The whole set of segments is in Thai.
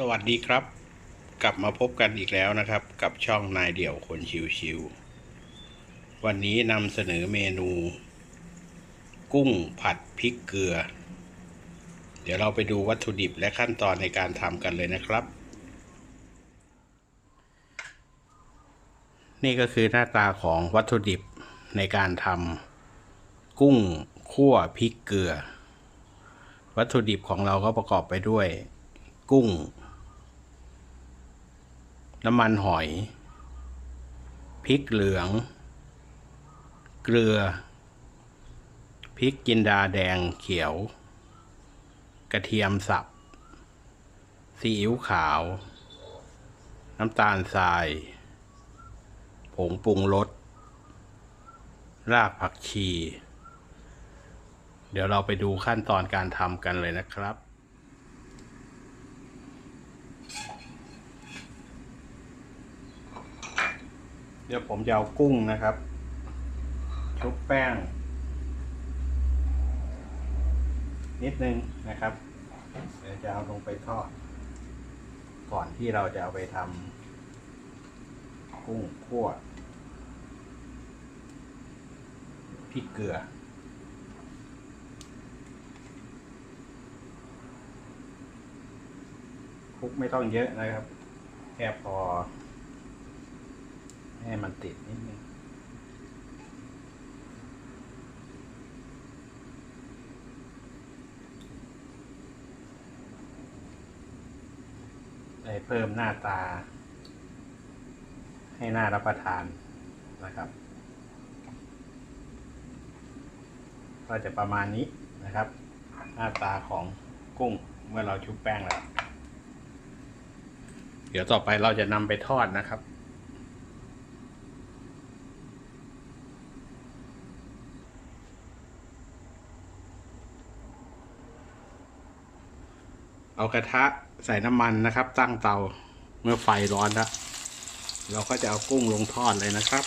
สวัสดีครับ กลับมาพบกันอีกแล้วนะครับ กับช่องนายเดี่ยวคนชิวๆวันนี้นำเสนอเมนู กุ้งผัดพริกเกลือ เดี๋ยวเราไปดูวัตถุดิบและขั้นตอนในการทำกันเลยนะครับ นี่ก็คือหน้าตาของวัตถุดิบในการทำกุ้งคั่วพริกเกลือ วัตถุดิบของเราก็ประกอบไปด้วยกุ้ง น้ำมันหอย พริกเหลือง เกลือ พริกจินดาแดงเขียว กระเทียมสับ ซีอิ๊วขาว น้ำตาลทราย ผงปรุงรส รากผักชี เดี๋ยวเราไปดูขั้นตอนการทำกันเลยนะครับ เดี๋ยวผมจะเอากุ้งนะครับ ชุบแป้ง นิดนึงนะครับ เดี๋ยวจะเอาลงไปทอด ก่อนที่เราจะเอาไปทำกุ้งคั่วพริกเกลือคลุกไม่ต้องเยอะนะครับ แค่พอ ให้มันติดนิดนึงได้เพิ่มหน้าตา ให้หน้ารับประทานนะครับ ก็จะประมาณนี้นะครับ หน้าตาของกุ้งเมื่อเราชุบแป้งแล้ว เดี๋ยวต่อไปเราจะนำไปทอดนะครับ เอากระทะใส่น้ำมันนะครับ ตั้งเตาเมื่อไฟร้อนแล้วเราก็จะเอากุ้งลงทอดเลยนะครับ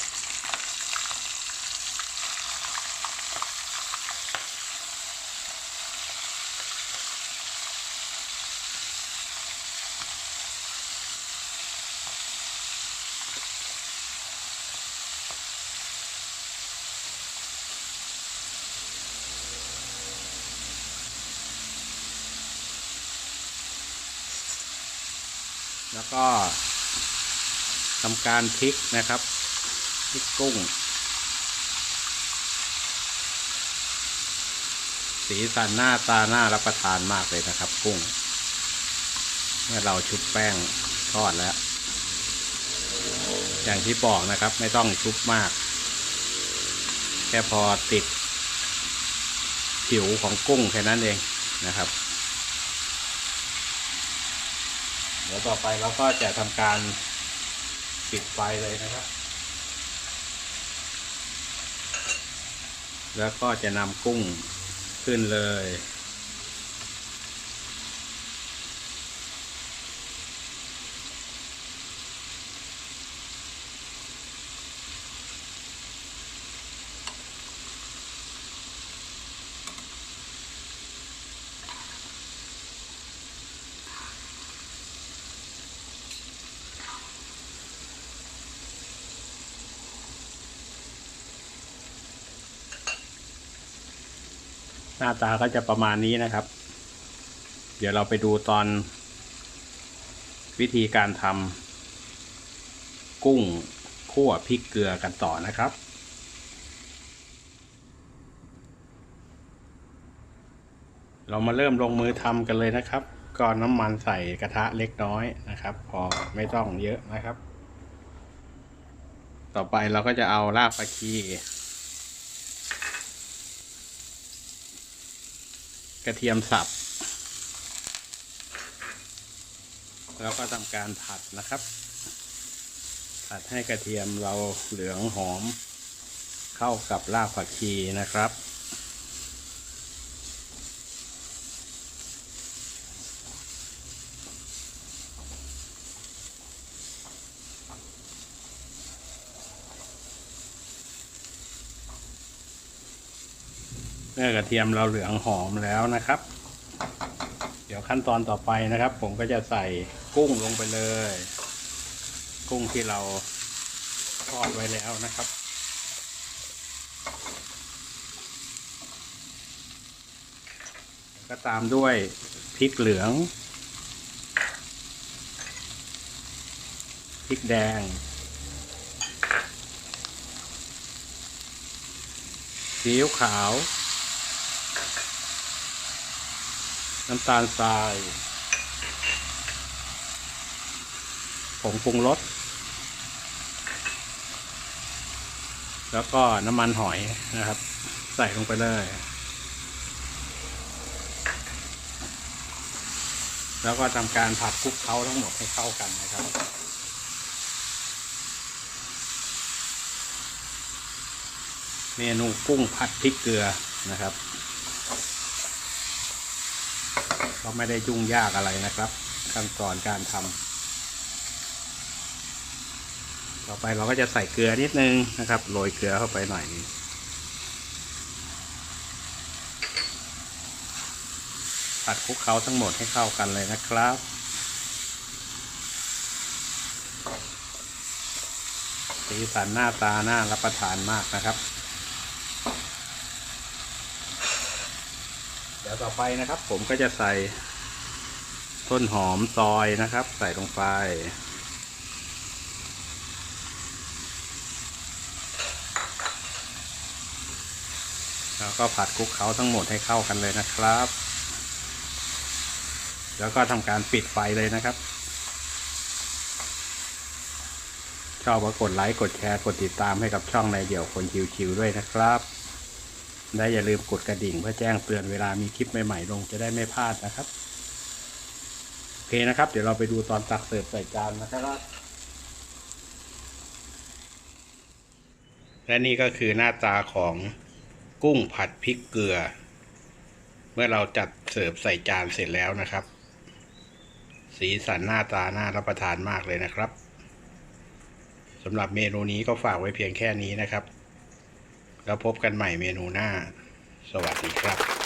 แล้วก็ทำการพลิกนะครับพลิกกุ้ง สีสันหน้าตาหน้ารับประทานมากเลยนะครับ กุ้ง เมื่อเราชุบแป้งทอดแล้ว อย่างที่บอกนะครับ ไม่ต้องชุบมาก แค่พอติดผิวของกุ้งแค่นั้นเองนะครับ เดี๋ยวต่อไปเราก็จะทำการปิดไฟเลยนะครับ แล้วก็จะนำกุ้งขึ้นเลย หน้าตาก็จะประมาณนี้นะครับ เดี๋ยวเราไปดูตอน วิธีการทำกุ้งคั่วพริกเกลือกันต่อนะครับเรามาเริ่มลงมือทำกันเลยนะครับก่อนน้ำมันใส่กระทะเล็กน้อยนะครับ พอไม่ต้องเยอะนะครับ ต่อไปเราก็จะเอารากผักชี ระเทียมสับ แล้วก็ทำการผัดนะครับ ผัดให้กระเทียมเราเหลืองหอม เข้ากับรากผักชีนะครับ เมื่อกระเทียมเราเหลืองหอมแล้วนะครับ เดี๋ยวขั้นตอนต่อไปนะครับ ผมก็จะใส่กุ้งลงไปเลย กุ้งที่เราทอดไว้แล้วนะครับก็ตามด้วยพริกเหลือง พริกแดง ซีอิ๊วขาว น้ำตาลทราย ผงปรุงรส แล้วก็น้ำมันหอยนะครับ ใส่ลงไปเลย แล้วก็ทำการผัดคลุกเคล้าทั้งหมดให้เข้ากันนะครับเมนูกุ้งผัดพริกเกลือนะครับ ก็ไม่ได้ยุ่งยากอะไรนะครับ ขั้นตอนการทำต่อไปเราก็จะใส่เกลือนิดนึงนะครับโรยเกลือเข้าไปหน่อยนึงผัดคลุกเคล้าทั้งหมดให้เข้ากันเลยนะครับสีสันหน้าตาน่ารับประทานมากนะครับ เดี๋ยว ต่อไปนะครับ ผมก็จะใส่ต้นหอมซอยนะครับ ใส่ลงไป แล้วก็ผัดคลุกเคล้าทั้งหมดให้เข้ากันเลยนะครับ แล้วก็ทำการปิดไฟเลยนะครับ ชอบก็กดไลค์ กดแชร์ กดติดตามให้กับช่องในเดี่ยวคนชิวๆด้วยนะครับ และอย่าลืมกดกระดิ่งเพื่อแจ้งเตือนเวลามีคลิปใหม่ๆลงจะได้ไม่พลาดนะครับ โอเคนะครับ เดี๋ยวเราไปดูตอนตักเสิร์ฟใส่จานนะครับ และนี่ก็คือหน้าตาของกุ้งผัดพริกเกลือ เมื่อเราจัดเสิร์ฟใส่จานเสร็จแล้วนะครับ สีสันหน้าตาน่ารับประทานมากเลยนะครับสำหรับเมนูนี้ก็ฝากไว้เพียงแค่นี้นะครับ แล้วพบกันใหม่เมนูหน้า สวัสดีครับ